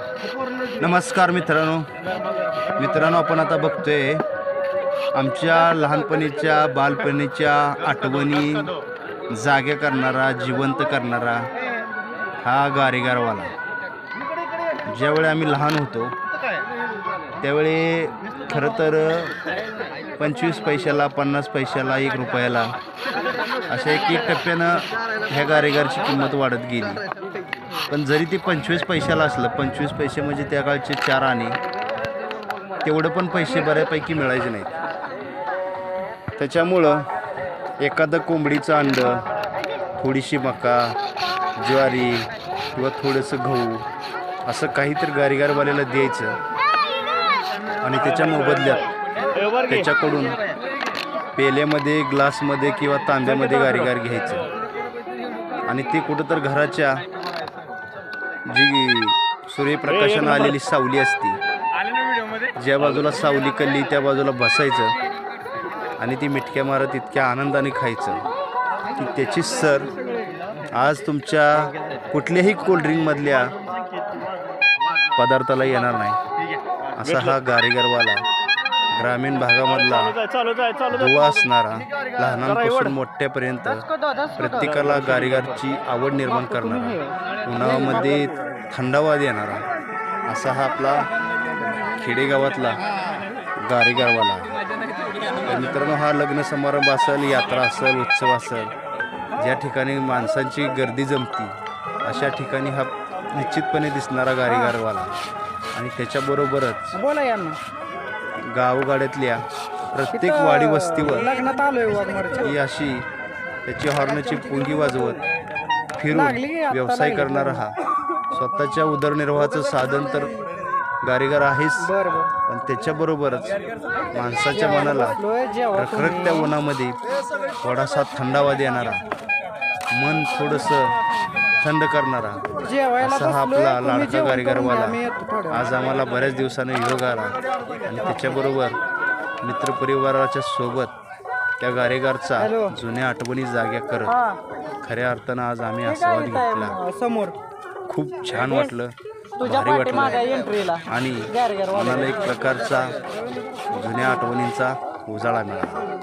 नमस्कार मित्रांनो. मित्रांनो आपण आता बघतोय आमच्या लहानपणीच्या बालपणीच्या आठवणी जागे करणारा जिवंत करणारा हा गारेगारवाला. ज्यावेळी आम्ही लहान होतो त्यावेळी खरं तर पंचवीस पैशाला पन्नास पैशाला एक रुपयाला अशा एक एक टप्प्यानं ह्या गारेगारची किंमत वाढत गेली. पण जरी ती पंचवीस पैशाला असलं पंचवीस पैसे म्हणजे त्या काळचे चार आणे तेवढं पण पैसे बऱ्यापैकी मिळायचे नाहीत. त्याच्यामुळं एखादं कोंबडीचं अंडं थोडीशी मका ज्वारी किंवा थोडंसं गहू असं काहीतरी गारीगारवाल्याला द्यायचं आणि त्याच्या मोबदल्यात त्याच्याकडून पेल्यामध्ये ग्लासमध्ये किंवा तांब्यामध्ये गारीगार घ्यायचं. आणि ते कुठं तर घराच्या जी सूर्यप्रकाशानं आलेली सावली असती. ज्या बाजूला सावली कल्ली त्या बाजूला बसायचं. आणि ती मिटक्या मारत इतक्या आनंदाने खायचं. की त्याची सर आज तुमच्या कुठल्याही कोल्ड्रिंकमधल्या पदार्थाला येणार नाही. असा हा गारेगरवाला ग्रामीण भागामधला दुवा असणारा लहानांपासून मोठ्यापर्यंत प्रत्येकाला गारेगारची आवड निर्माण करणारा उन्हाळ्यामध्ये थंडावा देणारा असा हा आपला खेडेगावातला गारेगारवाला. तर मित्रांनो हा लग्न समारंभ असेल यात्रा असेल उत्सव असेल ज्या ठिकाणी माणसांची गर्दी जमती अशा ठिकाणी हा निश्चितपणे दिसणारा गारेगारवाला. आणि त्याच्याबरोबरच बोला यांना. गावगाड्यातल्या प्रत्येक वाडी वस्तीवर लग्नात आलोय वाघमारच्या ही अशी त्याची हॉर्नची पुंगी वाजवत फिरून व्यवसाय. करणारा हा. स्वतःच्या उदरनिर्वाहाचं साधन तर गारेगार आहेच पण त्याच्याबरोबरच माणसाच्या मनाला रखरखत्या उन्हामध्ये थोडासा थंडावा देणारा मन थोडंसं थंड करणारा. असा हा आपला लाडका कारीगरवाला आज आम्हाला बऱ्याच दिवसाने योग आला. आणि त्याच्याबरोबर मित्रपरिवाराच्या सोबत त्या गारेगारचा. जुन्या आठवणी जाग्या करत खऱ्या अर्थानं आज आम्ही आस्वाद घेतला. समोर? खूप छान वाटलं. भारी वाटलं. आणि. मनाला एक प्रकारचा जुन्या आठवणींचा उजाळा मिळाला.